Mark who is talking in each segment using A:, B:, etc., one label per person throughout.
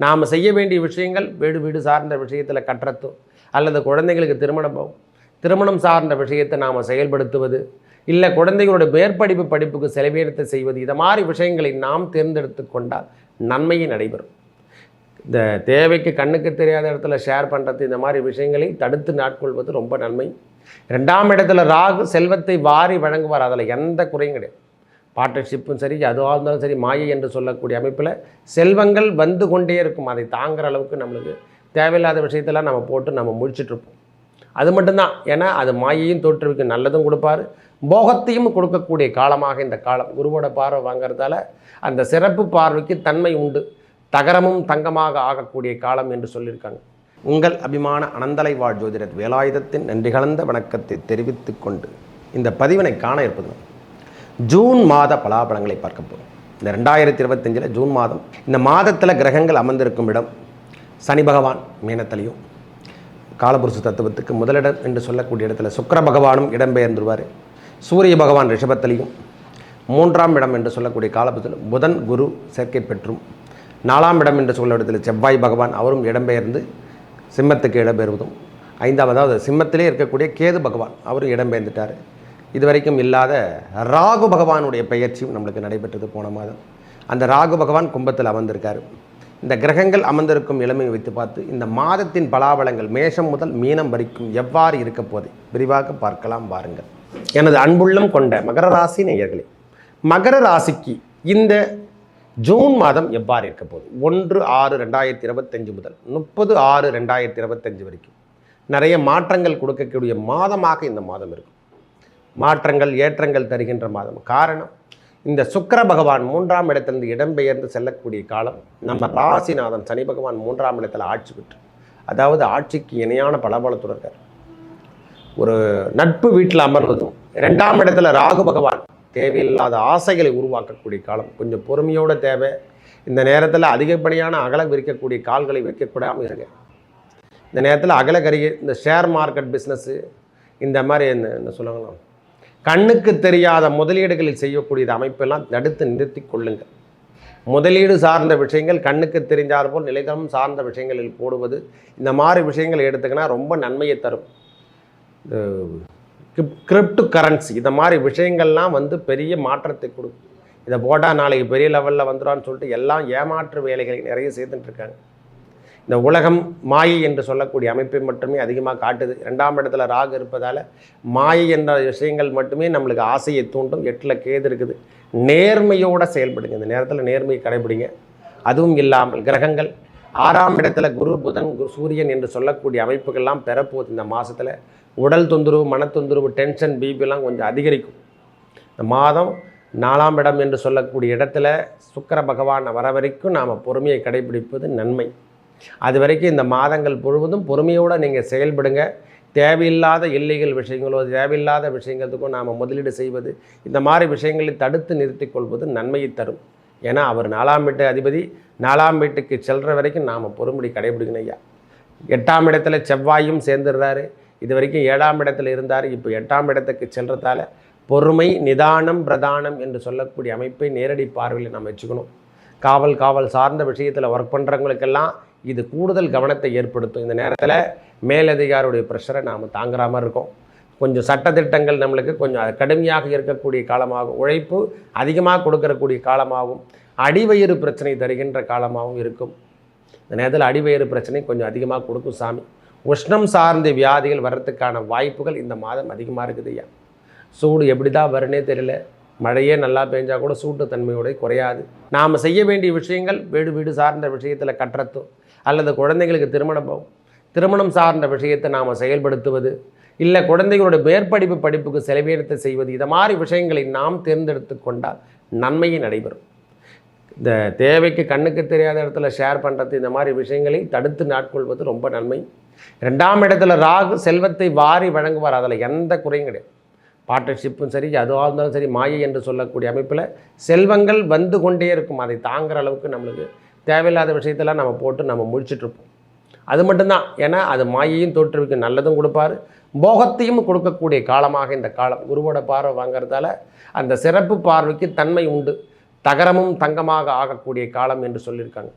A: நாம் செய்ய வேண்டிய விஷயங்கள் வீடு வீடு சார்ந்த விஷயத்தில் கற்றத்தோ அல்லது குழந்தைங்களுக்கு திருமணம் திருமணம் சார்ந்த விஷயத்தை நாம் செயல்படுத்துவது இல்லை குழந்தைகளோட மேற்படிப்பு படிப்புக்கு செலவீனத்தை செய்வது இதை மாதிரி விஷயங்களை நாம் தேர்ந்தெடுத்து கொண்டால் நன்மையை நடைபெறும். இந்த தேவைக்கு கண்ணுக்கு தெரியாத இடத்துல ஷேர் பண்ணுறது இந்த மாதிரி விஷயங்களை தடுத்து நாட்கொள்வது ரொம்ப நன்மை. ரெண்டாம் இடத்துல ராகு செல்வத்தை வாரி வழங்குவார் அதில் எந்த குறையும் கிடையாது. பார்ட்னர்ஷிப்பும் சரி அதுவாக இருந்தாலும் சரி மாயை என்று சொல்லக்கூடிய அமைப்பில் செல்வங்கள் வந்து கொண்டே இருக்கும். அதை தாங்குற அளவுக்கு நம்மளுக்கு தேவையில்லாத விஷயத்தெல்லாம் நம்ம போட்டு நம்ம முடிச்சிட்ருப்போம் அது மட்டும்தான். ஏன்னா அது மாயையும் தோற்றுவிக்கும் நல்லதும் கொடுப்பாரு. போகத்தையும் கொடுக்கக்கூடிய காலமாக இந்த காலம். குருவோட பார்வை வாங்குறதால அந்த சிறப்பு பார்வைக்கு தன்மை உண்டு. தகரமும் தங்கமாக ஆகக்கூடிய காலம் என்று சொல்லியிருக்காங்க. உங்கள் அபிமான அனந்தலை வாழ் ஜோதிடர் வேலாயுதத்தின் நன்றி கலந்த வணக்கத்தை தெரிவித்துக்கொண்டு இந்த பதிவினை காண இருப்பது ஜூன் மாத பலாபலங்களை பார்க்க போகிறோம் இந்த ரெண்டாயிரத்தி இருபத்தஞ்சில் ஜூன் மாதம் இந்த மாதத்தில் கிரகங்கள் அமர்ந்திருக்கும் இடம் சனி பகவான் மீனத்திலையும். காலபுருஷ தத்துவத்துக்கு முதலிடம் என்று சொல்லக்கூடிய இடத்துல சுக்கிர பகவானும் இடம்பெயர்ந்துருவார். சூரிய பகவான் ரிஷபத்திலையும். மூன்றாம் இடம் என்று சொல்லக்கூடிய காலபுரத்தில் புதன் குரு சேர்க்கை பெற்றும். நாலாம் இடம் என்று சொல்ல இடத்துல செவ்வாய் பகவான் அவரும் இடம்பெயர்ந்து சிம்மத்துக்கு இடம்பெயர்வதும். ஐந்தாவதாவது சிம்மத்திலே இருக்கக்கூடிய கேது பகவான் அவரும் இடம்பெயர்ந்துட்டார். இதுவரைக்கும் இல்லாத ராகு பகவானுடைய பெயர்ச்சியும் நம்மளுக்கு நடைபெற்றது போன மாதம். அந்த ராகு பகவான் கும்பத்தில் அமர்ந்திருக்காரு. இந்த கிரகங்கள் அமர்ந்திருக்கும் இளமையை வைத்து பார்த்து இந்த மாதத்தின் பலாபலங்கள் மேஷம் முதல் மீனம் வரைக்கும் எவ்வாறு இருக்க போதை விரிவாக பார்க்கலாம் பாருங்கள் எனது அன்புள்ளம் கொண்ட மகர ராசி நேயர்களே மகர ராசிக்கு இந்த ஜூன் மாதம் எவ்வாறு இருக்க போகுது? ஒன்று ஆறு ரெண்டாயிரத்தி இருபத்தஞ்சு முதல் முப்பது ஆறு ரெண்டாயிரத்தி இருபத்தஞ்சு வரைக்கும். நிறைய மாற்றங்கள் கொடுக்கக்கூடிய மாதமாக இந்த மாதம் இருக்கும். மாற்றங்கள் ஏற்றங்கள் தருகின்ற மாதம். காரணம் இந்த சுக்கிர பகவான் மூன்றாம் இடத்திலிருந்து இடம்பெயர்ந்து செல்லக்கூடிய காலம் நம்ம ராசிநாதன் சனி பகவான் மூன்றாம் இடத்துல ஆட்சி பெற்று அதாவது ஆட்சிக்கு இணையான பலபலத்துடன் இருக்கார் ஒரு நட்பு வீட்டில் அமர்வதும் ரெண்டாம் இடத்துல ராகு பகவான் தேவையில்லாத ஆசைகளை உருவாக்கக்கூடிய காலம். கொஞ்சம் பொறுமையோட தேவை. இந்த நேரத்தில் அதிகப்படியான அகல விரிக்கக்கூடிய கால்களை வைக்கக்கூடாமல் இருங்க. இந்த நேரத்தில் அகலக்கரிய இந்த ஷேர் மார்க்கெட் பிஸ்னஸ்ஸு இந்த மாதிரி இந்த என்ன சொல்லுவாங்களா கண்ணுக்கு தெரியாத முதலீடுகளில் செய்யக்கூடிய அமைப்பெல்லாம் தடுத்து நிறுத்தி கொள்ளுங்கள். முதலீடு சார்ந்த விஷயங்கள் கண்ணுக்கு தெரிஞ்சால் போல் நிலைத்தனம் சார்ந்த விஷயங்களில் போடுவது இந்த மாதிரி விஷயங்கள் எடுத்துக்கினா ரொம்ப நன்மையை தரும். கிரிப்டு கரன்சி இந்த மாதிரி விஷயங்கள்லாம் வந்து பெரிய மாற்றத்தை கொடுக்கும். இதை போட்டால் நாளைக்கு பெரிய லெவலில் வந்துடான்னு சொல்லிட்டு எல்லாம் ஏமாற்று வேலைகளை நிறைய செய்துட்டுருக்காங்க இந்த உலகம் மாயை என்று சொல்லக்கூடிய அமைப்பை மட்டுமே அதிகமாக காட்டுது. ரெண்டாம் இடத்துல ராகு இருப்பதால் மாயை என்ற விஷயங்கள் மட்டுமே நம்மளுக்கு ஆசையை தூண்டும். எட்டில் கேது இருக்குது. நேர்மையோடு செயல்படுங்க. இந்த நேரத்தில் நேர்மையை கடைபிடிங்க. அதுவும் இல்லாமல் கிரகங்கள். ஆறாம் இடத்துல குரு புதன் குரு சூரியன் என்று சொல்லக்கூடிய அமைப்புகள்லாம் பெறப்போகுது இந்த மாதத்தில் உடல் தொந்தரவு மனத்தொந்தரவு டென்ஷன் பிபிலாம் கொஞ்சம் அதிகரிக்கும். இந்த மாதம் நாலாம் இடம் என்று சொல்லக்கூடிய இடத்துல சுக்கர பகவான் வர வரைக்கும் நாம் பொறுமையை கடைபிடிப்பது நன்மை. அது வரைக்கும் இந்த மாதங்கள் முழுவதும் பொறுமையோடு நீங்கள் செயல்படுங்க. தேவையில்லாத இல்லைகள் விஷயங்களோ தேவையில்லாத விஷயங்களுக்கும் நாம் முதலீடு செய்வது இந்த மாதிரி விஷயங்களை தடுத்து நிறுத்தி கொள்வது நன்மையை தரும். ஏன்னா அவர் நாலாம் வீட்டு அதிபதி நாலாம் வீட்டுக்கு செல்கிற வரைக்கும் நாம் பொறுமடி கடைபிடிக்கணும் ஐயா. எட்டாம் இடத்துல செவ்வாயும் சேர்ந்துடுறாரு. இது வரைக்கும் ஏழாம் இடத்துல இருந்தார். இப்போ எட்டாம் இடத்துக்கு செல்றதால பொறுமை நிதானம் பிரதானம் என்று சொல்லக்கூடிய அமைப்பை நேரடி பார்வையில் நம்ம வச்சுக்கணும். காவல் காவல் சார்ந்த விஷயத்தில் ஒர்க் பண்ணுறவங்களுக்கெல்லாம் இது கூடுதல் கவனத்தை ஏற்படுத்தும். இந்த நேரத்தில் மேலதிகாரியுடைய ப்ரெஷரை நாம் தாங்குற மாதிரி இருக்கும். கொஞ்சம் சட்டத்திட்டங்கள் நம்மளுக்கு கொஞ்சம் கடுமையாக இருக்கக்கூடிய காலமாகும். உழைப்பு அதிகமாக கொடுக்கறக்கூடிய காலமாகும். அடிவயிறு பிரச்சனை தருகின்ற காலமாகவும் இருக்கும். இந்த நேரத்தில் அடிவயிறு பிரச்சனை கொஞ்சம் அதிகமாக கொடுக்கும் சாமி. உஷ்ணம் சார்ந்த வியாதிகள் வர்றதுக்கான வாய்ப்புகள் இந்த மாதம் அதிகமாக இருக்குது ஐயா. சூடு எப்படி தான் வருனே தெரியல. மழையே நல்லா பெஞ்சால் கூட சூட்டு தன்மையோட குறையாது. நாம் செய்ய வேண்டிய விஷயங்கள் வீடு வீடு சார்ந்த விஷயத்தில் கற்றத்தோ அல்லது குழந்தைங்களுக்கு திருமணம் திருமணம் சார்ந்த விஷயத்தை நாம் செயல்படுத்துவது இல்லை குழந்தைகளோட மேற்படிப்பு படிப்புக்கு செலவினத்தை செய்வது இதை மாதிரி விஷயங்களை நாம் தேர்ந்தெடுத்து கொண்டால் நன்மையை நடைபெறும். இந்த தேவைக்கு கண்ணுக்கு தெரியாத இடத்துல ஷேர் பண்ணுறது இந்த மாதிரி விஷயங்களை தடுத்து நாட்கொள்வது ரொம்ப நன்மை. ரெண்டாம் இடத்துல ராகு செல்வத்தை வாரி வழங்குவார் அதில் எந்த குறையும் கிடையாது. பார்ட்னர்ஷிப்பும் சரி அதுவாக இருந்தாலும் சரி மாயை என்று சொல்லக்கூடிய அமைப்பில் செல்வங்கள் வந்து கொண்டே இருக்கும் அதை தாங்குற அளவுக்கு நம்மளுக்கு தேவையில்லாத விஷயத்தெல்லாம் நம்ம போட்டு நம்ம முடிச்சிட்ருப்போம் அது மட்டும்தான். ஏன்னா அது மாயையும் தோற்றுவிக்கும் நல்லதும் கொடுப்பாரு. போகத்தையும் கொடுக்கக்கூடிய காலமாக இந்த காலம். குருவோட பார்வை வாங்குறதால அந்த சிறப்பு பார்வைக்கு தன்மை உண்டு. தகரமும் தங்கமாக ஆகக்கூடிய காலம் என்று சொல்லியிருக்காங்க.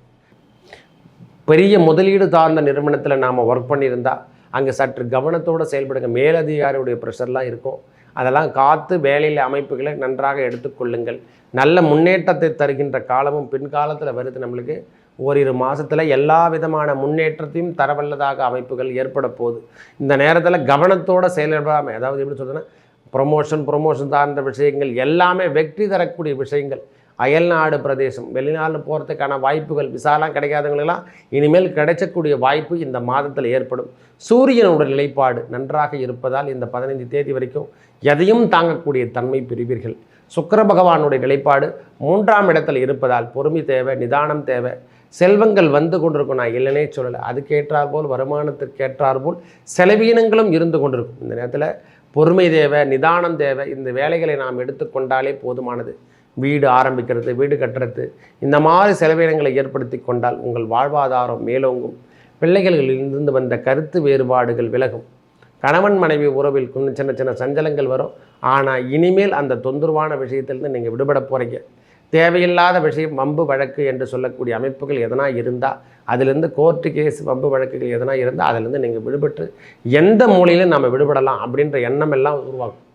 A: பெரிய முதலீடு சார்ந்த நிறுவனத்தில் நாம் ஒர்க் பண்ணியிருந்தால் அங்கே சற்று கவனத்தோடு செயல்படுங்க. மேலதிகாரியுடைய ப்ரெஷர்லாம் இருக்கும். அதெல்லாம் காத்து வேலையில் அமைப்புகளை நன்றாக எடுத்துக்கொள்ளுங்கள். நல்ல முன்னேற்றத்தை தருகின்ற காலமும் பின்காலத்தில் வருது நம்மளுக்கு. ஓரிரு மாதத்தில் எல்லா விதமான முன்னேற்றத்தையும் தரவல்லதாக அமைப்புகள் ஏற்பட போகுது. இந்த நேரத்தில் கவனத்தோடு செயல்படாமல் அதாவது எப்படி சொல்கிறேன்னா ப்ரொமோஷன் ப்ரொமோஷன் சார்ந்த விஷயங்கள் எல்லாமே வெற்றி தரக்கூடிய விஷயங்கள். அயல்நாடு பிரதேசம். வெளிநாடு போகிறதுக்கான வாய்ப்புகள் விசாலாம் கிடைக்காதவங்களெல்லாம் இனிமேல் கிடைச்சக்கூடிய வாய்ப்பு இந்த மாதத்தில் ஏற்படும். சூரியனோட நிலைப்பாடு நன்றாக இருப்பதால் இந்த பதினைந்து தேதி வரைக்கும் எதையும் தாங்கக்கூடிய தன்மை பெறுவீர்கள். சுக்கர பகவானுடைய நிலைப்பாடு மூன்றாம் இடத்தில் இருப்பதால் பொறுமை தேவை நிதானம் தேவை. செல்வங்கள் வந்து கொண்டிருக்கும் நான் இல்லைனே சொல்லலை. அதுக்கேற்றார் போல் போல் செலவீனங்களும் இருந்து கொண்டிருக்கும். இந்த நேரத்தில் பொறுமை தேவை நிதானம் தேவை. இந்த வேலைகளை நாம் எடுத்துக்கொண்டாலே போதுமானது. வீடு ஆரம்பிக்கிறது வீடு கட்டுறது இந்த மாதிரி செலவினங்களை ஏற்படுத்தி கொண்டால் உங்கள் வாழ்வாதாரம் மேலோங்கும். பிள்ளைகளிலிருந்து வந்த கருத்து வேறுபாடுகள் விலகும். கணவன் மனைவி உறவில் கொஞ்சம் சின்ன சின்ன சஞ்சலங்கள் வரும். ஆனால் இனிமேல் அந்த தொந்தரவான விஷயத்திலிருந்து நீங்கள் விடுபட போகிறீங்க தேவையில்லாத விஷயம் வம்பு வழக்கு என்று சொல்லக்கூடிய அமைப்புகள் எதனா இருந்தால் அதிலிருந்து கோர்ட்டு கேஸ் வம்பு வழக்குகள் எதனா இருந்தால் அதிலிருந்து நீங்கள் விடுபட்டு எந்த மூலையிலும் நம்ம விடுபடலாம் அப்படின்ற எண்ணம் எல்லாம் உருவாகும்.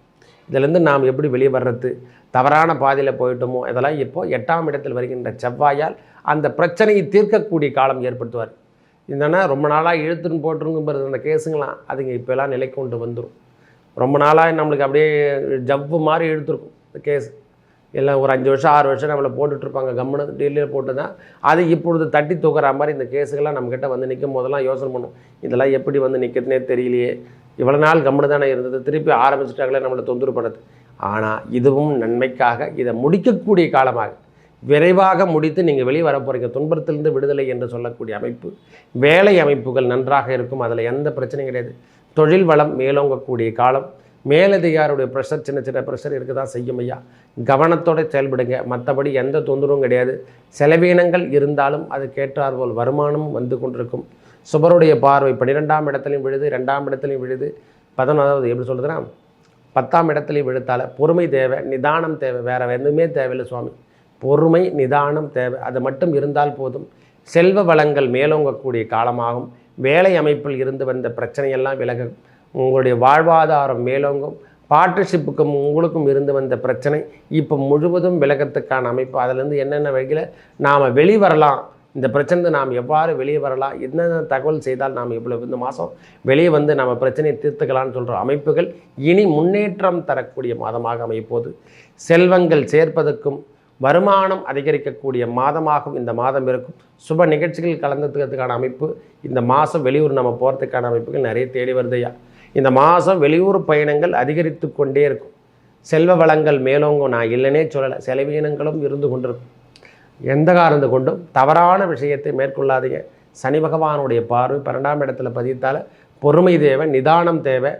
A: இதிலேருந்து நாம் எப்படி வெளியே வர்றது? தவறான பாதையில் போயிட்டோமோ? இதெல்லாம் இப்போது எட்டாம் இடத்தில் வருகின்ற செவ்வாயால் அந்த பிரச்சனையை தீர்க்கக்கூடிய காலம் ஏற்படுத்துவார். என்னென்னா ரொம்ப நாளாக இழுத்துன்னு போட்டுருங்குறது அந்த கேஸுங்களாம் அதுங்க இப்போலாம் நிலை கொண்டு வந்துடும் ரொம்ப நாளாக நம்மளுக்கு அப்படியே ஜவ்வு மாதிரி இழுத்துருக்கும் இந்த கேஸ். எல்லாம் ஒரு அஞ்சு வருஷம் ஆறு வருஷம் நம்மளை போட்டுட்ருப்பாங்க. கம்முனு டெல்லியில் போட்டு தான் அது இப்பொழுது தட்டி தூக்குற மாதிரி இந்த கேஸுகள்லாம் நம்மக்கிட்ட வந்து நிற்கும் போதெல்லாம் யோசனை பண்ணும். இதெல்லாம் எப்படி வந்து நிற்கிறதுனே தெரியலையே. இவ்வளோ நாள் கம்முனு தானே இருந்தது. திருப்பி ஆரம்பிச்சிட்டாங்களே நம்மளை தொந்தரவு பண்ணுறது ஆனால் இதுவும் நன்மைக்காக இதை முடிக்கக்கூடிய காலமாக. விரைவாக முடித்து நீங்கள் வெளியே வர போகிறீங்க துன்பத்திலிருந்து விடுதலை என்று சொல்லக்கூடிய அமைப்பு. வேலை அமைப்புகள் நன்றாக இருக்கும். அதில் எந்த பிரச்சனையும் கிடையாது. தொழில் வளம் மேலோங்கக்கூடிய காலம். மேலதிகாரியுடைய ப்ரெஷர் சின்ன சின்ன ப்ரெஷர் இருக்க தான் செய்யும் ஐயா. கவனத்தோடு செயல்படுங்க. மற்றபடி எந்த தொந்தரவும் கிடையாது. செலவீனங்கள் இருந்தாலும் அதுக்கேற்றார் போல் வருமானமும் வந்து கொண்டிருக்கும். சுபருடைய பார்வை பன்னிரெண்டாம் இடத்துலையும் விழுது ரெண்டாம் இடத்துலையும் விழுது. பதினொன்றாவது எப்படி சொல்கிறதுனா பத்தாம் இடத்துலையும் விழுத்தால பொறுமை தேவை நிதானம் தேவை வேறு எதுவுமே தேவையில்லை சுவாமி. பொறுமை நிதானம் தேவை. அது மட்டும் இருந்தால் போதும். செல்வ வளங்கள் மேலோங்கக்கூடிய காலமாகும். வேலை அமைப்பில் இருந்து வந்த பிரச்சனையெல்லாம் விலகும். உங்களுடைய வாழ்வாதாரம் மேலோங்கும் பார்ட்னர்ஷிப்புக்கும் உங்களுக்கும் இருந்து வந்த பிரச்சனை இப்போ முழுவதும் விலகத்துக்கான அமைப்பு அதிலேருந்து என்னென்ன வகையில் நாம் வெளிவரலாம் இந்த பிரச்சனை நாம் எவ்வாறு வெளியே வரலாம் என்னென்ன தகவல் செய்தால் நாம் இவ்வளவு இந்த மாதம் வெளியே வந்து நம்ம பிரச்சனையை தீர்த்துக்கலாம்னு சொல்கிற அமைப்புகள் இனி முன்னேற்றம் தரக்கூடிய மாதமாக அமைப்போது செல்வங்கள் சேர்ப்பதற்கும் வருமானம் அதிகரிக்கக்கூடிய மாதமாகவும் இந்த மாதம் இருக்கும். சுப நிகழ்ச்சிகள் கலந்துக்கிறதுக்கான அமைப்பு இந்த மாதம் வெளியூர் நம்ம போகிறதுக்கான அமைப்புகள் நிறைய தேடி வருதையா இந்த மாதம் வெளியூர் பயணங்கள் அதிகரித்து கொண்டே இருக்கும். செல்வ வளங்கள் மேலோங்கும். நான் இல்லைனே சொல்லலை. செலவீனங்களும் இருந்து கொண்டிருக்கும். எந்த காரணத்தை கொண்டும் தவறான விஷயத்தை மேற்கொள்ளாதீங்க. சனி பகவானுடைய பார்வை பன்னெண்டாம் இடத்துல பதித்தால் பொறுமை தேவை நிதானம் தேவை.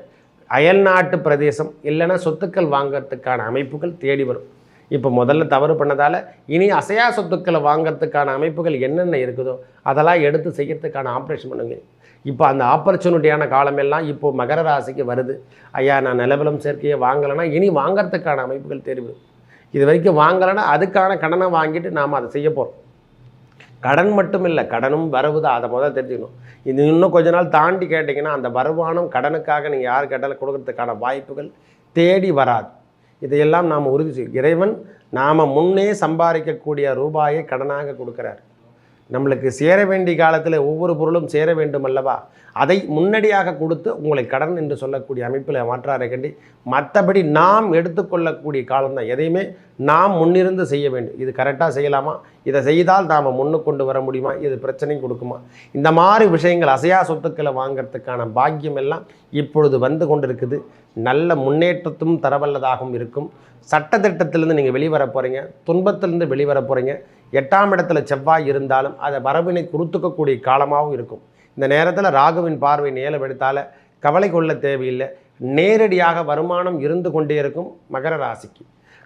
A: அயல்நாட்டு பிரதேசம் இல்லைன்னா சொத்துக்கள் வாங்கிறதுக்கான அமைப்புகள் தேடி வரும். இப்போ முதல்ல தவறு பண்ணதால் இனி அசையா சொத்துக்களை வாங்கிறதுக்கான அமைப்புகள் என்னென்ன இருக்குதோ அதெல்லாம் எடுத்து செய்யறதுக்கான ஆப்ரேஷன் பண்ணுங்க. இப்போ அந்த ஆப்பர்ச்சுனிட்டியான காலமெல்லாம் இப்போ மகர ராசிக்கு வருது. ஐயா நான் நிலவலம் சேர்க்கையை வாங்கலைன்னா இனி வாங்கிறதுக்கான அமைப்புகள் தெரிவு. இது வரைக்கும் வாங்கலைன்னா அதுக்கான கடனை வாங்கிட்டு நாம் அதை செய்ய போகிறோம் கடன் மட்டும் இல்லை கடனும் வரவு தான். அதை முதல்ல தெரிஞ்சுக்கணும். இது இன்னும் கொஞ்ச நாள் தாண்டி கேட்டிங்கன்னா அந்த வருமானம் கடனுக்காக நீங்கள் யார் கேட்டாலும் கொடுக்கறதுக்கான வாய்ப்புகள் தேடி வராது. இதையெல்லாம் நாம் உறுதி செய்யும் இறைவன் நாம் முன்னே சம்பாதிக்கக்கூடிய ரூபாயை கடனாக கொடுக்குறாரு. நம்மளுக்கு சேர வேண்டிய காலத்தில் ஒவ்வொரு பொருளும் சேர வேண்டும் அல்லவா? அதை முன்னடியாக கொடுத்து உங்களை கடன் என்று சொல்லக்கூடிய அமைப்பில் மாற்றாரை கண்டி மற்றபடி நாம் எடுத்துக்கொள்ளக்கூடிய காலம்தான். எதையுமே நாம் முன்னிருந்து செய்ய வேண்டும். இது கரெக்டாக செய்யலாமா? இதை செய்தால் நாம் முன்னு கொண்டு வர முடியுமா? இது பிரச்சனையும் கொடுக்குமா? இந்த மாதிரி விஷயங்கள் அசையா சொத்துக்களை வாங்கிறதுக்கான பாக்கியம் எல்லாம் இப்பொழுது வந்து கொண்டிருக்குது. நல்ல முன்னேற்றத்தும் தரவல்லதாகவும் இருக்கும். சட்டத்திட்டத்திலேருந்து நீங்கள் வெளிவர போகிறீங்க துன்பத்திலிருந்து வெளிவர போகிறீங்க எட்டாம் இடத்துல செவ்வாய் இருந்தாலும் அதை வரவினை கொடுத்துக்கக்கூடிய காலமாகவும் இருக்கும். இந்த நேரத்தில் ராகுவின் பார்வை நேலவெடுத்தால கவலை கொள்ள தேவையில்லை. நேரடியாக வருமானம் இருந்து கொண்டே இருக்கும் மகர ராசிக்கு.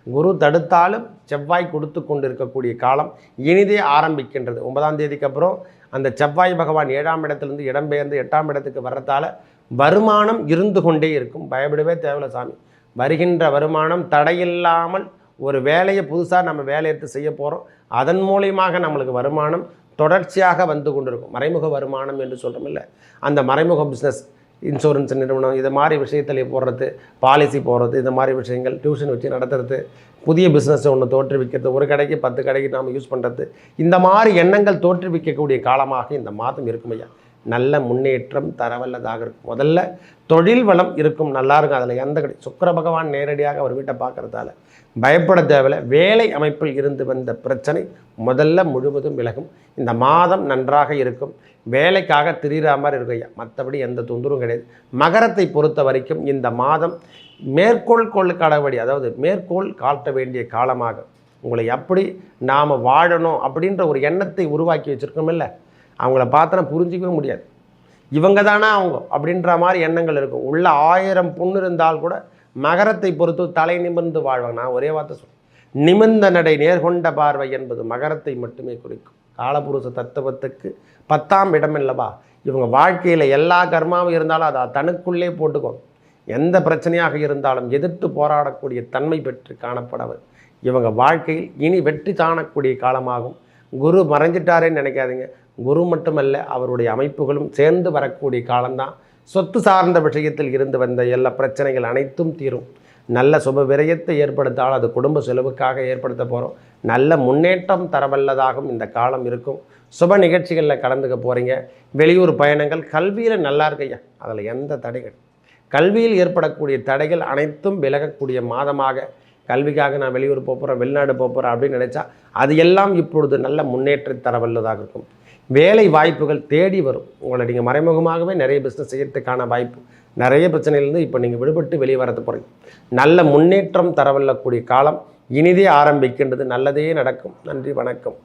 A: குரு தடுத்தாலும் செவ்வாய் கொடுத்து கொண்டு இருக்கக்கூடிய காலம் இனிதே ஆரம்பிக்கின்றது. ஒன்பதாம் தேதிக்கு அப்புறம் அந்த செவ்வாய் பகவான் ஏழாம் இடத்துலேருந்து இடம்பெயர்ந்து எட்டாம் இடத்துக்கு வர்றதால வருமானம் இருந்து கொண்டே இருக்கும். பயப்படவே தேவையில்ல சாமி. வருகின்ற வருமானம் தடையில்லாமல் ஒரு வேலையை புதுசாக நம்ம வேலையெடுத்து செய்ய போகிறோம் அதன் மூலியமாக நம்மளுக்கு வருமானம் தொடர்ச்சியாக வந்து கொண்டிருக்கும். மறைமுக வருமானம் என்று சொல்கிறோம் இல்லை. அந்த மறைமுக பிஸ்னஸ் இன்சூரன்ஸ் நிறுவனம் இது மாதிரி விஷயத்தில் போடுறது பாலிசி போடுறது இந்த மாதிரி விஷயங்கள் டியூஷன் வச்சு நடத்துறது புதிய பிஸ்னஸை ஒன்று தோற்றுவிக்கிறது ஒரு கடைக்கு பத்து கடைக்கு நாம் யூஸ் பண்ணுறது இந்த மாதிரி எண்ணங்கள் தோற்றுவிக்கக்கூடிய காலமாக இந்த மாதம் இருக்கும் ஐயா. நல்ல முன்னேற்றம் தரவல்லதாக இருக்கும். முதல்ல தொழில் வளம் இருக்கும் நல்லா இருக்கும். அதில் எந்த கடை சுக்கிர பகவான் நேரடியாக அவர் வீட்டை பார்க்கறதால. பயப்பட தேவையில்லை. வேலை அமைப்பில் இருந்து வந்த பிரச்சனை முதல்ல முழுவதும் விலகும். இந்த மாதம் நன்றாக இருக்கும். வேலைக்காக திரிகிற மாதிரி இருக்கும் ஐயா. மற்றபடி எந்த தொந்தரவும் கிடையாது. மகரத்தை பொறுத்த வரைக்கும் இந்த மாதம் மேற்கோள் கொள் கடவடி அதாவது மேற்கோள் காட்ட வேண்டிய காலமாக உங்களை எப்படி நாம் வாழணும் அப்படின்ற ஒரு எண்ணத்தை உருவாக்கி வச்சுருக்கோம் இல்லை. அவங்கள பார்த்தா புரிஞ்சிக்கவே முடியாது. இவங்க தானே அவங்க அப்படின்ற மாதிரி எண்ணங்கள் இருக்கும். உள்ள ஆயிரம் புண்ணு இருந்தால் கூட மகரத்தை பொறுத்து தலை நிமிர்ந்து வாழ்வாங்க நான் ஒரே வார்த்தை சொல்றேன் நிமிர்ந்த நடை நேர்கொண்ட பார்வை என்பது மகரத்தை மட்டுமே குறிக்கும். காலபுருஷ தத்துவத்துக்கு பத்தாம் இடம் இல்லவா? இவங்க வாழ்க்கையில் எல்லா கர்மாவும் இருந்தாலும் அதை தனக்குள்ளே போட்டுக்கும் எந்த பிரச்சனையாக இருந்தாலும் எதிர்த்து போராடக்கூடிய தன்மை பெற்று காணப்படவர். இவங்க வாழ்க்கையில் இனி வெற்றி காணக்கூடிய காலமாகும். குரு மறைஞ்சிட்டாரேன்னு நினைக்காதீங்க. குரு மட்டுமல்ல அவருடைய அமைப்புகளும் சேர்ந்து வரக்கூடிய காலம்தான். சொத்து சார்ந்த விஷயத்தில் இருந்து வந்த எல்லா பிரச்சனைகள் அனைத்தும் தீரும். நல்ல சுப விரயத்தை ஏற்படுத்தால் அது குடும்ப செலவுக்காக ஏற்படுத்த போகிறோம் நல்ல முன்னேற்றம் தரவல்லதாகவும் இந்த காலம் இருக்கும். சுப நிகழ்ச்சிகளில் கலந்துக்க போகிறீங்க வெளியூர் பயணங்கள் கல்வியில் நல்லா இருக்கையா அதில் எந்த தடைகள்? கல்வியில் ஏற்படக்கூடிய தடைகள் அனைத்தும் விலகக்கூடிய மாதமாக. கல்விக்காக நான் வெளியூர் போகிறேன் வெளிநாடு போகிறேன் அப்படின்னு நினச்சா அது எல்லாம் இப்பொழுது நல்ல முன்னேற்றம் தரவல்லதாக இருக்கும். வேலை வாய்ப்புகள் தேடி வரும். உங்களை நீங்கள் மறைமுகமாகவே நிறைய பிஸ்னஸ் செய்யறதுக்கான வாய்ப்பு நிறைய பிரச்சனையிலேருந்து இப்போ நீங்கள் விடுபட்டு வெளியே வரது போகிறீங்க நல்ல முன்னேற்றம் தரவல்லக்கூடிய காலம் இனிதே ஆரம்பிக்கின்றது. நல்லதே நடக்கும். நன்றி வணக்கம்.